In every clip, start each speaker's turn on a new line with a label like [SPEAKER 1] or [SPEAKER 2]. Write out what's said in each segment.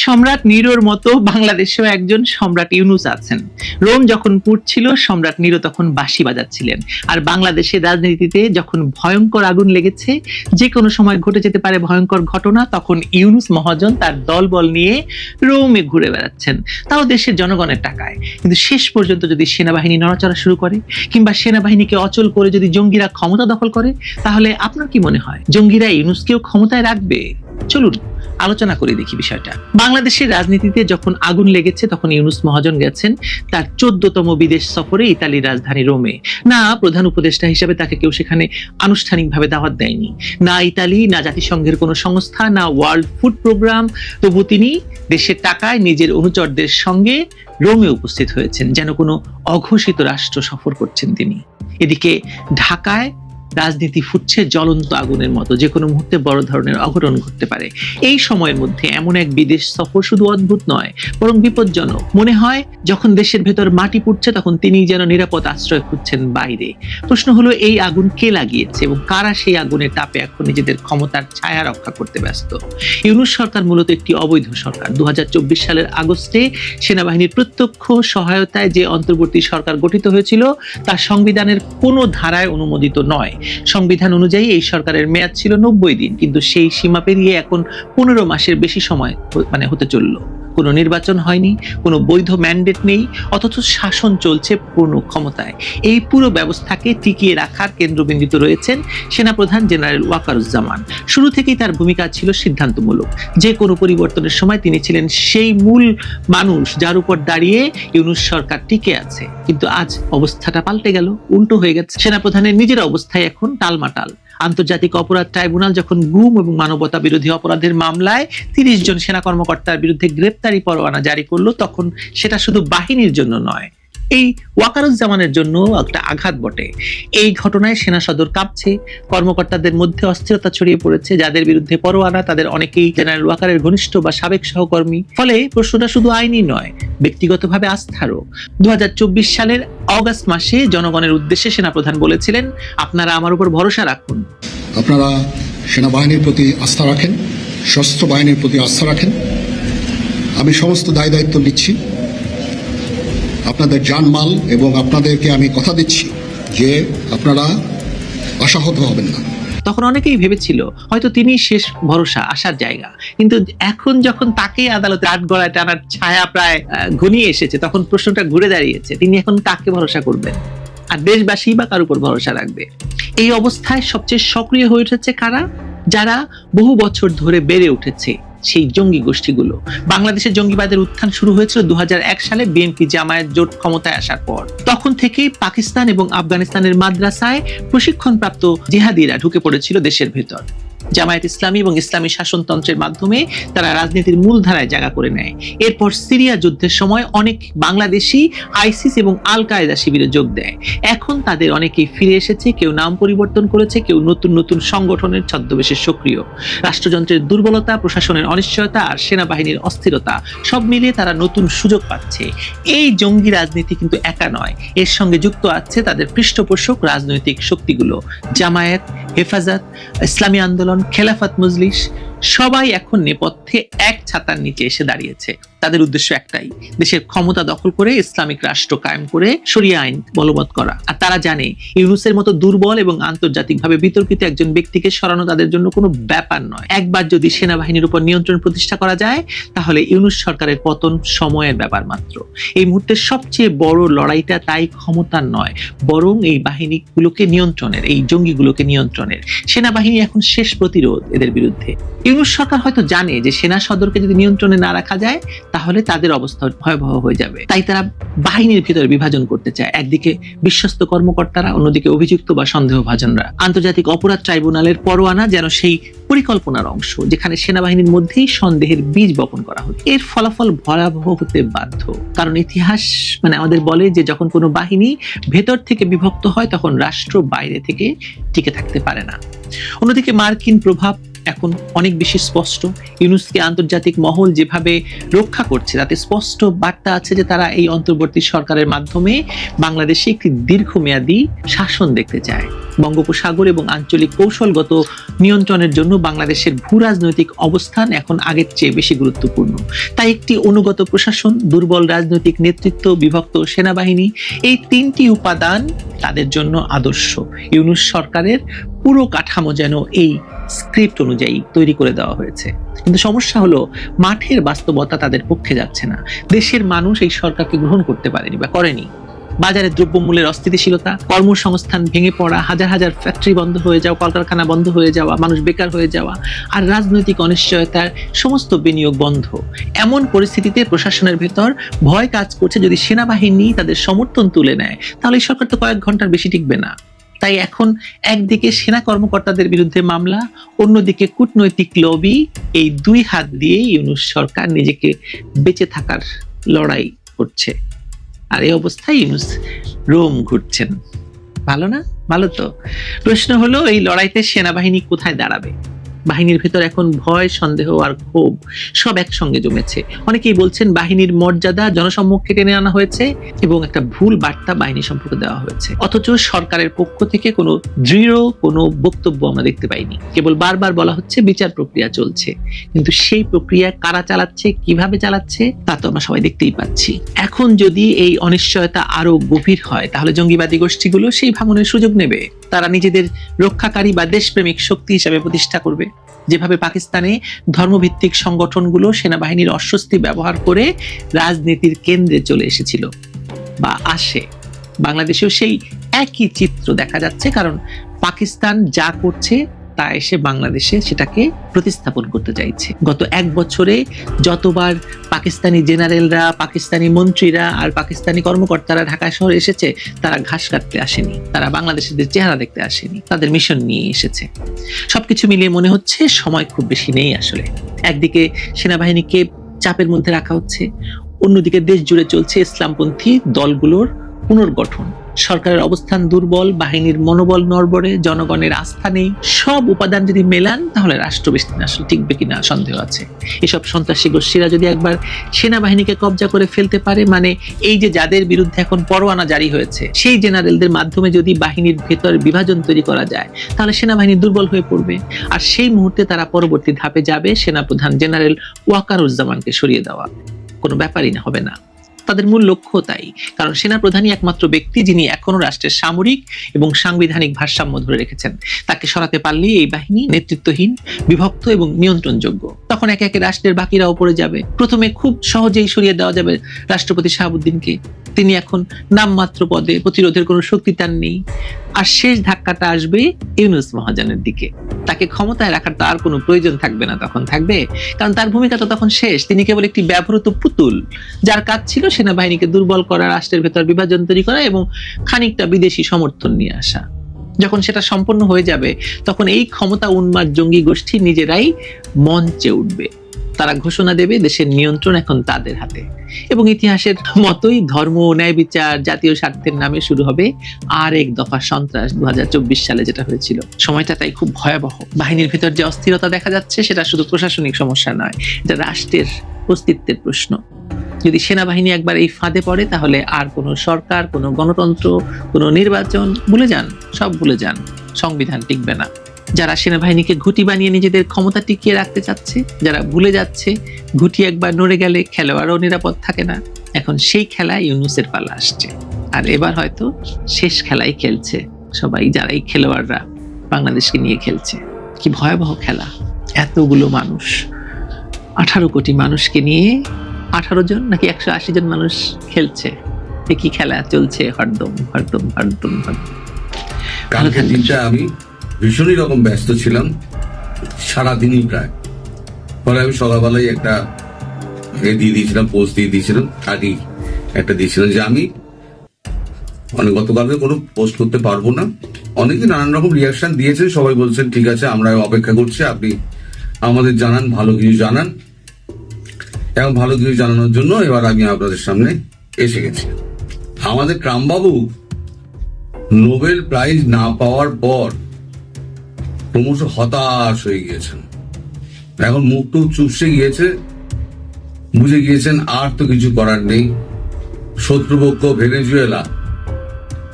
[SPEAKER 1] সম্রাট নিরোর মতো বাংলাদেশেও একজন সম্রাট ইউনুস আছেন। রোম যখন পুড়ছিল সম্রাট নিরো তখন বাঁশি বাজাচ্ছিলেন। আর বাংলাদেশের রাজনীতিতে যখন ভয়ঙ্কর আগুন লেগেছে যে কোনো সময় ঘটে যেতে পারে ভয়ঙ্কর ঘটনা, তখন ইউনুস মহাজন তার দলবল নিয়ে রোমে ঘুরে বেড়াচ্ছেন। তাও দেশের জনগণের টাকায়। কিন্তু শেষ পর্যন্ত যদি সেনাবাহিনী নড়াচড়া শুরু করে, কিংবা সেনাবাহিনীকে অচল করে যদি জঙ্গিরা ক্ষমতা দখল করে, তাহলে আপনার কি মনে হয়? জঙ্গিরা ইউনুসকেও ক্ষমতায় রাখবে? চলুন। আলোচনা করে দেখি বিষয়টা। বাংলাদেশের রাজনীতিতে যখন আগুন লেগেছে, তখন ইউনুস মহাজন গেছেন তার চোদ্দতম বিদেশ সফরে ইতালির রাজধানী রোমে। না প্রধান উপদেষ্টা হিসেবে তাকে কেউ সেখানে আনুষ্ঠানিকভাবে দাওয়াত দেয়নি। না ইতালি, না জাতিসংঘের কোনো সংস্থা, না ওয়ার্ল্ড ফুড প্রোগ্রাম। তবু তিনি দেশের টাকায় নিজের অনুচরদের সঙ্গে রোমে উপস্থিত হয়েছেন, যেন কোনো অঘোষিত রাষ্ট্র সফর করছেন তিনি। এদিকে ঢাকায় রাজনীতি ফুটছে জ্বলন্ত আগুনের মতো, যে কোনো মুহূর্তে বড় ধরনের অঘটন ঘটতে পারে। এই সময়ের মধ্যে এমন এক বিদেশ সফর শুধু অদ্ভুত নয়, বরং বিপজ্জনক। মনে হয়, যখন দেশের ভেতর মাটি পুড়ছে, তখন তিনি যেন নিরাপদ আশ্রয় খুঁজছেন বাইরে। প্রশ্ন হলো, এই আগুন কে লাগিয়েছে এবং কারা সেই আগুনের তাপে এখন নিজেদের ক্ষমতার ছায়া রক্ষা করতে ব্যস্ত? ইউনুস সরকার মূলত একটি অবৈধ সরকার। দু হাজার চব্বিশ সালের আগস্টে সেনাবাহিনীর প্রত্যক্ষ সহায়তায় যে অন্তর্বর্তী সরকার গঠিত হয়েছিল, তা সংবিধানের কোনো ধারায় অনুমোদিত নয়। সংবিধান অনুযায়ী এই সরকারের মেয়াদ ছিল নব্বই দিন, কিন্তু সেই সীমা পেরিয়ে এখন পনেরো মাসের বেশি সময় মানে হতে চলল। কোনো নির্বাচন হয়নি, কোনো বৈধ ম্যান্ডেট নেই, অথচ শাসন চলছে পূর্ণ ক্ষমতায়। এই পুরো ব্যবস্থাকে টিকিয়ে রাখার কেন্দ্রবিন্দুতে রয়েছেন সেনাপ্রধান জেনারেল ওয়াকারুজ্জামান। শুরু থেকেই তার ভূমিকা ছিল সিদ্ধান্তমূলক। যে কোনো পরিবর্তনের সময় তিনি ছিলেন সেই মূল মানুষ যার উপর দাঁড়িয়ে ইউনুস সরকার টিকে আছে। কিন্তু আজ অবস্থাটা পাল্টে গেল, উল্টো হয়ে গেছে। সেনাপ্রধানের নিজের অবস্থায় এখন টালমাটাল। আন্তর্জাতিক অপরাধ ট্রাইব্যুনাল যখন গুম এবং মানবতা বিরোধী অপরাধের মামলায় তিরিশ জন সেনা কর্মকর্তার বিরুদ্ধে গ্রেপ্তারি পরোয়ানা জারি করল, তখন সেটা শুধু বাহিনীর জন্য নয় এই ওয়াকারুজ্জামানের জন্য একটা আঘাত বটে। এই ঘটনায় সেনা সদর কাঁপছে, কর্মকর্তাদের মধ্যে অস্থিরতা ছড়িয়ে পড়েছে, যাদের বিরুদ্ধে পরোয়ানা তাদের অনেকেই জেনারেল ওয়াকারের ঘনিষ্ঠ বা সাবেক সহকর্মী। ফলে প্রশ্নটা শুধু আইনি নয়, ব্যক্তিগতভাবে আস্থারও। দু হাজার চব্বিশ সালের অগাস্ট মাসে জনগণের উদ্দেশ্যে সেনাপ্রধান বলেছিলেন, আপনারা আমার উপর ভরসা রাখুন।
[SPEAKER 2] আপনারা সেনাবাহিনীর প্রতি আস্থা রাখেন, সশস্ত্র বাহিনীর প্রতি আস্থা রাখেন। আমি সমস্ত দায় দায়িত্ব নিচ্ছি। আপনাদের জানমাল এবং আপনাদেরকে আমি কথা দিচ্ছি যে আপনারা আশাহত হবেন না।
[SPEAKER 1] তখন অনেকেই ভেবেছিল, হয়তো তিনি শেষ ভরসা আসার জায়গা। কিন্তু এখন যখন তাকে আদালতে আট গড়ায় টানার ছায়া প্রায় ঘনিয়ে এসেছে, তখন প্রশ্নটা ঘুরে দাঁড়িয়েছে, তিনি এখন কাকে ভরসা করবেন? আর দেশবাসী বা কার উপর ভরসা রাখবে? এই অবস্থায় সবচেয়ে সক্রিয় হয়ে উঠেছে কারা? যারা বহু বছর ধরে বেড়ে উঠেছে। সেই জঙ্গি গোষ্ঠীগুলো। বাংলাদেশের জঙ্গিবাদের উত্থান শুরু হয়েছিল দু হাজার এক সালে বিএনপি জামায়াত জোট ক্ষমতায় আসার পর। তখন থেকেই পাকিস্তান এবং আফগানিস্তানের মাদ্রাসায় প্রশিক্ষণপ্রাপ্ত জিহাদিরা ঢুকে পড়েছিল দেশের ভেতর। জামায়াত ইসলামী এবং ইসলামী শাসনতন্ত্রের মাধ্যমে তারা রাজনীতির মূল ধারায় জায়গা করে নেয়। এরপর সিরিয়া যুদ্ধের সময় অনেক বাংলাদেশি আইসিস এবং আল কায়দা শিবিরে যোগ দেয়। এখন তাদের অনেকেই ফিরে এসেছে, কেউ নাম পরিবর্তন করেছে, কেউ নতুন নতুন সংগঠনের ছদ্মবেশে সক্রিয়। রাষ্ট্রযন্ত্রের দুর্বলতা, প্রশাসনের অনিশ্চয়তা আর সেনাবাহিনীর অস্থিরতা সব মিলিয়ে তারা নতুন সুযোগ পাচ্ছে। এই জঙ্গি রাজনীতি কিন্তু একা নয়। এর সঙ্গে যুক্ত আছে তাদের পৃষ্ঠপোষক রাজনৈতিক শক্তিগুলো। জামায়াত হেফাজত ইসলামী আন্দোলন খেলাফত মজলিস সবাই এখন নেপথ্যে এক ছাতার নিচে এসে দাঁড়িয়েছে। তাদের উদ্দেশ্য একটাই, দেশের ক্ষমতা দখল করে ইসলামিক রাষ্ট্র কায়েম করে শরিয়া আইন বলবৎ করা। আর তারা জানে, ইউনুসের মতো দুর্বল এবং আন্তর্জাতিকভাবে বিতর্কিত একজন ব্যক্তিকে সরানো তাদের জন্য কোনো ব্যাপার নয়। একবার যদি সেনাবাহিনীর উপর নিয়ন্ত্রণ প্রতিষ্ঠা করা যায়, তাহলে ইউনুস সরকারের পতন সময়ের ব্যাপার মাত্র। এই মুহূর্তে সবচেয়ে বড় লড়াইটা তাই ক্ষমতার নয়, বরং এই বাহিনীগুলোকে নিয়ন্ত্রণের, এই জঙ্গিগুলোকে নিয়ন্ত্রণের। সেনাবাহিনী এখন শেষ প্রতিরোধ এদের বিরুদ্ধে। ইউনুস সরকার হয়তো জানে যে সেনা সদরকে যদি নিয়ন্ত্রণে না রাখা যায়, তাহলে তাদের অবস্থা ভয়াবহ হয়ে যাবে। তাই তারা বাহিনীর ভিতরে বিভাজন করতে চায়। একদিকে বিশ্বস্ত কর্মকর্তারা, অন্যদিকে অভিযুক্ত বা সন্দেহভাজনরা। আন্তর্জাতিক অপরাধ ট্রাইব্যুনালের পরোয়ানা যেন সেই পরিকল্পনার অংশ, যেখানে সেনাবাহিনীর মধ্যেই সন্দেহের বীজ বপন করা হচ্ছে এর ফলাফল ভয়াবহ হতে বাধ্য। কারণ ইতিহাস মানে আমাদের বলে যে যখন কোনো বাহিনী ভেতর থেকে বিভক্ত হয়, তখন রাষ্ট্র বাইরে থেকে টিকে থাকতে পারে না। অন্যদিকে মার্কিন প্রভাব এখন অনেক বেশি স্পষ্ট। ইউনুসকে আন্তর্জাতিক মহল যেভাবে রক্ষা করছে, তাতে স্পষ্ট বার্তা আছে যে তারা এই অন্তর্বর্তী সরকারের মাধ্যমে বাংলাদেশে একটি দীর্ঘমেয়াদী শাসন দেখতে চায়। বঙ্গোপসাগর এবং আঞ্চলিক কৌশলগত নিয়ন্ত্রণের জন্য বাংলাদেশের ভূ রাজনৈতিক অবস্থান এখন আগের চেয়ে বেশি গুরুত্বপূর্ণ। তাই একটি অনুগত প্রশাসন, দুর্বল রাজনৈতিক নেতৃত্ব, বিভক্ত সেনাবাহিনী, এই তিনটি উপাদান তাদের জন্য আদর্শ। ইউনুস সরকারের পুরো কাঠামো যেন এই স্ক্রিপ্ট অনুযায়ী তৈরি করে দেওয়া হয়েছে। কিন্তু সমস্যা হলো, মাঠের বাস্তবতা তাদের পক্ষে যাচ্ছে না। দেশের মানুষ এই সরকারকে গ্রহণ করতে পারেনি বা করেনি। বাজারে দ্রব্যমূল্যের অস্থিতিশীলতা, কর্মসংস্থান ভেঙে পড়া, হাজার হাজার ফ্যাক্টরি বন্ধ হয়ে যাওয়া, কলকারখানা বন্ধ হয়ে যাওয়া, মানুষ বেকার হয়ে যাওয়া আর রাজনৈতিক অনিশ্চয়তার সমস্ত বিনিয়োগ বন্ধ। এমন পরিস্থিতিতে প্রশাসনের ভেতর ভয় কাজ করছে, যদি সেনাবাহিনী তাদের সমর্থন তুলে নেয়, তাহলে এই সরকার তো কয়েক ঘণ্টার বেশি টিকবে না। তাই এখন একদিকে সেনা কর্মকর্তাদের বিরুদ্ধে মামলা, অন্যদিকে কূটনৈতিক লবি এই দুই হাত দিয়ে ইউনুস সরকার নিজেকে বেঁচে থাকার লড়াই করছে। আর এই অবস্থায় ইউনুস রোম ঘুরছেন। ভালো না? ভালো তো। প্রশ্ন হলো, এই লড়াইতে সেনাবাহিনী কোথায় দাঁড়াবে? বাহিনীর ভেতর এখন ভয়, সন্দেহ আর ক্ষোভ সব একসঙ্গে জমেছে। অনেকেই বলছেন বাহিনীর মর্যাদা জনসম্মুখে টেনে আনা হয়েছে এবং একটা ভুল বার্তা বাহিনী সম্পর্কে দেওয়া হয়েছে। অথচ সরকারের পক্ষ থেকে কোনো দৃঢ় কোনো বক্তব্য আমরা দেখতে পাইনি। কেবল বারবার বলা হচ্ছে বিচার প্রক্রিয়া চলছে। কিন্তু সেই প্রক্রিয়া কারা চালাচ্ছে, কীভাবে চালাচ্ছে, তা তো আমরা সবাই দেখতেই পাচ্ছি। এখন যদি এই অনিশ্চয়তা আরও গভীর হয়, তাহলে জঙ্গিবাদী গোষ্ঠীগুলো সেই ভাঙনের সুযোগ নেবে। তারা নিজেদের রক্ষাকারী বা দেশপ্রেমিক শক্তি হিসাবে প্রতিষ্ঠা করবে। যেভাবে পাকিস্তানে ধর্মভিত্তিক সংগঠনগুলো সেনাবাহিনীর অস্বস্তি ব্যবহার করে রাজনীতির কেন্দ্রে চলে এসেছিল বা আসে। বাংলাদেশেও সেই একই চিত্র দেখা যাচ্ছে, কারণ পাকিস্তান যা করছে তা এসে বাংলাদেশে সেটাকে প্রতিস্থাপন করতে চাইছে। গত এক বছরে যতবার পাকিস্তানি জেনারেলরা, পাকিস্তানি মন্ত্রীরা আর পাকিস্তানি কর্মকর্তারা ঢাকা শহরে এসেছে, তারা ঘাস কাটতে আসেনি। তারা বাংলাদেশিদের চেহারা দেখতে আসেনি। তাদের মিশন নিয়ে এসেছে। সবকিছু মিলিয়ে মনে হচ্ছে সময় খুব বেশি নেই আসলে। একদিকে সেনাবাহিনীকে চাপের মধ্যে রাখা হচ্ছে, অন্যদিকে দেশ জুড়ে চলছে ইসলামপন্থী দলগুলোর পুনর্গঠন। সরকারের অবস্থান দুর্বল, বাহিনীর মনোবল নড়বড়ে, জনগণের আস্থা নেই, সব উপাদান যদি মেলান, তাহলে রাষ্ট্র বেশি আসলে টিকবে কিনা সন্দেহ আছে। এসব সন্ত্রাসী গোষ্ঠীরা যদি একবার সেনাবাহিনীকে কবজা করে ফেলতে পারে মানে এই যে যাদের বিরুদ্ধে এখন পরোয়ানা জারি হয়েছে, সেই জেনারেলদের মাধ্যমে যদি বাহিনীর ভেতর বিভাজন তৈরি করা যায়, তাহলে সেনাবাহিনী দুর্বল হয়ে পড়বে। আর সেই মুহূর্তে তারা পরবর্তী ধাপে যাবে সেনাপ্রধান জেনারেল ওয়াকারুজ্জামানকে সরিয়ে দেওয়া। কোনো ব্যাপারই না, হবে না। তাদের মূল লক্ষ্য তাই। কারণ সেনাপ্রধানই একমাত্র ব্যক্তি যিনি এখনও রাষ্ট্রের সামরিক এবং সাংবিধানিক ভারসাম্য ধরে রেখেছেন। তাকে সরাতে পারলেই এই বাহিনী নেতৃত্বহীন, বিভক্ত এবং নিয়ন্ত্রণযোগ্য। তখন একে একে রাষ্ট্রের বাকিরাও পড়ে যাবে। প্রথমে খুব সহজেই সরিয়ে দেওয়া যাবে রাষ্ট্রপতি শাহাবুদ্দিনকে। তিনি এখন নামমাত্র পদে প্রতিরোধের কোনো শক্তি তার নেই। আর শেষ ধাক্কাটা আসবে ইউনুস মহাজনের দিকে। তাকে ক্ষমতায় রাখার তার কোনো প্রয়োজন থাকবে না তখন থাকবে। কারণ তার ভূমিকা তো তখন শেষ। তিনি কেবল একটি ব্যবহৃত পুতুল, যার কাজ ছিল সেনাবাহিনীকে দুর্বল করা, রাষ্ট্রের ভেতর বিভাজন তৈরি করা এবং খানিকটা বিদেশি সমর্থন নিয়ে আসা। যখন সেটা সম্পন্ন হয়ে যাবে, তখন এই ক্ষমতা উন্মাদ জঙ্গি গোষ্ঠী নিজেরাই মঞ্চে উঠবে। তারা ঘোষণা দেবে দেশের নিয়ন্ত্রণ এখন তাদের হাতে। এবং ইতিহাসের মতোই ধর্ম ন্যায় বিচার জাতীয় স্বার্থের নামে শুরু হবে আর এক দফা সন্ত্রাস দু হাজার চব্বিশ সালে যেটা হয়েছিল। সময়টা তাই খুব ভয়াবহ। বাহিনীর ভেতর যে অস্থিরতা দেখা যাচ্ছে, সেটা শুধু প্রশাসনিক সমস্যা নয়, এটা রাষ্ট্রের অস্তিত্বের প্রশ্ন। যদি সেনাবাহিনী একবার এই ফাঁদে পড়ে, তাহলে আর কোনো সরকার, কোনো গণতন্ত্র, কোনো নির্বাচন, ভুলে যান, সব ভুলে যান। সংবিধান টিকবে না। যারা সেনাবাহিনীকে ঘুটি বানিয়ে নিজেদের ক্ষমতা টিকিয়ে রাখতে চাচ্ছে, যারা ভুলে যাচ্ছে, ঘুটি একবার নড়ে গেলে খেলোয়াড়ও নিরাপদ থাকে না। এখন সেই খেলায় ইউনুসের পালা আসছে। আর এবার হয়তো শেষ খেলাই খেলছে সবাই যারা এই খেলোয়াড়রা বাংলাদেশকে নিয়ে খেলছে। কি ভয়াবহ খেলা। এতগুলো মানুষ, আঠারো কোটি মানুষকে নিয়ে আঠারো জন নাকি একশো আশি জন মানুষ খেলছে? এ কি খেলা চলছে হরদম হরদম হরদম হরদম।
[SPEAKER 3] কালকের দিনটা আমি ভীষণই রকম ব্যস্ত ছিলাম সারাদিনই প্রায়। পরে আমি সকালবেলায় একটা এ দিয়ে দিয়েছিলাম পোস্ট দিয়ে দিয়েছিলাম আগেই একটা দিয়েছিলাম যে আমি মানে গতকালকে কোনো পোস্ট করতে পারব না। অনেকে নানান রকম রিয়াকশন দিয়েছেন সবাই বলছেন ঠিক আছে আমরা অপেক্ষা করছি আপনি আমাদের জানান ভালো কিছু জানান। এবং ভালো কিছু জানানোর জন্য এবার আমি আপনাদের সামনে এসে গেছি। আমাদের ক্রামবাবু নোবেল প্রাইজ না পাওয়ার পর ক্রমশ হতাশ হয়ে গিয়েছেন। এখন মুখ টুক চুপসে গিয়েছে, বুঝে গিয়েছেন আর তো কিছু করার নেই। শত্রুপক্ষ ভেনেজুয়েলা,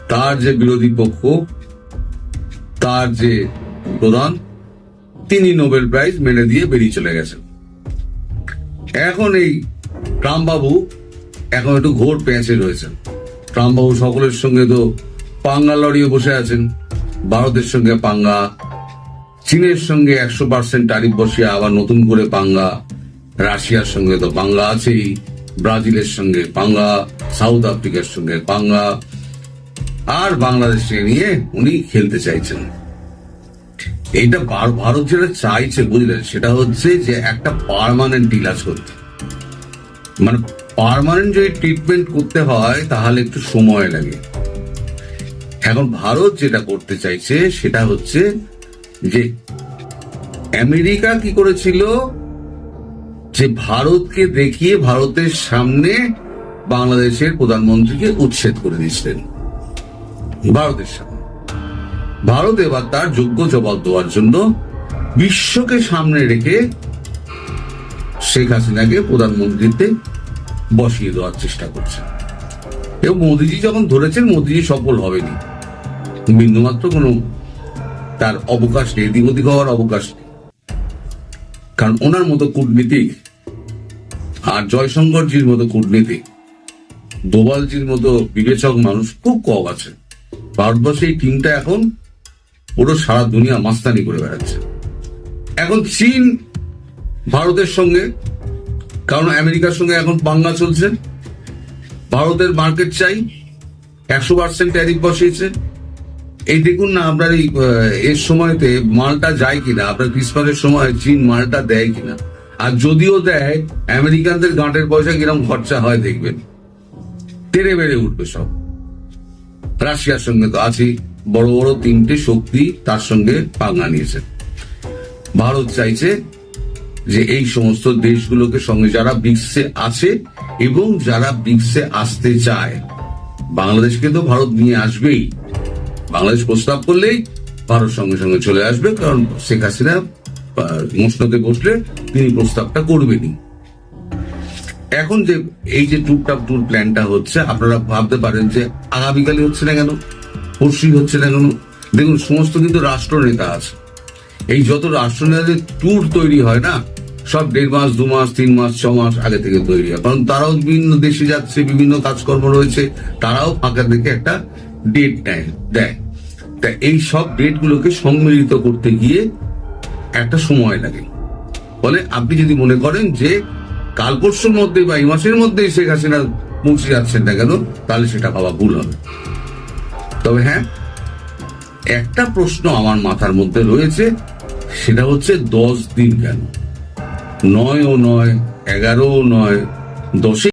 [SPEAKER 3] তার যে বিরোধী পক্ষ, তার যে প্রধান, তিনি নোবেল প্রাইজ মেনে দিয়ে বেরিয়ে চলে গেছেন। এখন এই ট্রাম্প বাবু এখন একটু ঘোর পেঁচে রয়েছেন। ট্রাম্প বাবু সকলের সঙ্গে তো পাঙ্গা লড়িয়ে বসে আছেন। ভারতের সঙ্গে পাঙ্গা, চীনের সঙ্গে একশো পার্সেন্ট টারিফ বসিয়ে আবার নতুন করে পাঙ্গা, রাশিয়ার সঙ্গে তো পাঙ্গা আছেই, ব্রাজিলের সঙ্গে পাঙ্গা, সাউথ আফ্রিকার সঙ্গে পাঙ্গা। আর বাংলাদেশকে নিয়ে উনি খেলতে চাইছেন। ভার- ভারত যেটা চাইছে, বুঝলেন? সেটা হচ্ছে যে একটা পারমানেন্ট ইলাজ করতে মানে পারমানেন্ট যদি ট্রিটমেন্ট করতে হয়, তাহলে একটু সময় লাগে। এখন ভারত যেটা করতে চাইছে, সেটা হচ্ছে যে আমেরিকা কি করেছিল? যে ভারতকে দেখিয়ে ভারতের সামনে বাংলাদেশের প্রধানমন্ত্রীকে উচ্ছেদ করে দিয়েছিলেন। ভারতের সামনে। ভারত এবার তার যোগ্য জবাব দেওয়ার জন্য বিশ্বকে সামনে রেখে শেখ হাসিনাকে প্রধানমন্ত্রীতে বসিয়ে দেওয়ার চেষ্টা করছে। এবং মোদিজি যখন ধরেছেন, মোদিজি সফল হবেনি বিন্দুমাত্র কোনো তার অবকাশ নেই এদিক ওদিক হওয়ার অবকাশ নেই। কারণ ওনার মতো কূটনীতিক আর জয়শঙ্করজির মতো কূটনীতিক, দোবালজির মতো বিবেচক মানুষ খুব কম আছে ভারতবর্ষে এই টিমটা এখন পুরো সারা দুনিয়া মাস্তানি করে বেড়াচ্ছে। এখন চীন ভারতের সঙ্গে, কারণ আমেরিকার সঙ্গে এখন পাঙ্গা চলছে। ভারতের মার্কেট চাই, একশো পার্সেন্ট ট্যারিফ বসিয়েছে। এই দেখুন না, আপনার এই এর সময়তে মালটা যায় কিনা, আপনার ক্রিসমাসের সময় চীন মালটা দেয় কিনা। আর যদিও দেয়, আমেরিকানদের গাঁটের পয়সা কীরকম খরচা হয় দেখবেন। তেড়ে বেড়ে উঠবে সব। রাশিয়ার সঙ্গে তো আছেই। বড় বড় তিনটে শক্তি তার সঙ্গে পাঙ্গা নিয়েছে। ভারত চাইছে যে এই সমস্ত দেশগুলোকে সঙ্গে যারা ব্রিক্সে আছে এবং যারা ব্রিক্সে আসতে চায়, বাংলাদেশকে তো ভারত নিয়ে আসবেই। বাংলাদেশ প্রস্তাব করলেই ভারত সঙ্গে সঙ্গে চলে আসবে, কারণ শেখ হাসিনা মসনদে বসলে তিনি প্রস্তাবটা করবেনই। এখন যে এই যে টুকটাক ট্যুর প্ল্যানটা হচ্ছে, আপনারা ভাবতে পারেন যে আগামীকালই হচ্ছে না কেন? পরশুই হচ্ছে না কেন? দেখুন, সমস্ত কিন্তু রাষ্ট্রনেতা আছে। এই যত রাষ্ট্রনেতাদের ট্যুর তৈরি হয় না, সব দেড় মাস, দু মাস, তিন মাস, ছ মাস আগে থেকে তৈরি হয়। কারণ তারাও বিভিন্ন দেশে যাচ্ছে, বিভিন্ন কাজকর্ম রয়েছে, তারাও ফাঁকা দেখে একটা ডেট নেয়, দেয়। তা এই সব ডেটগুলোকে সম্মিলিত করতে গিয়ে একটা সময় লাগে। ফলে আপনি যদি মনে করেন যে কাল পরশুর মধ্যে বা এই মাসের মধ্যে শেখ হাসিনা পৌঁছে যাচ্ছেন না কেন, তাহলে সেটা ভাবা ভুল হবে। তবে হ্যাঁ একটা প্রশ্ন আমার মাথার মধ্যে রয়েছে, সেটা হচ্ছে দশ দিন কেন? নয় ও নয় এগারো নয়, দশে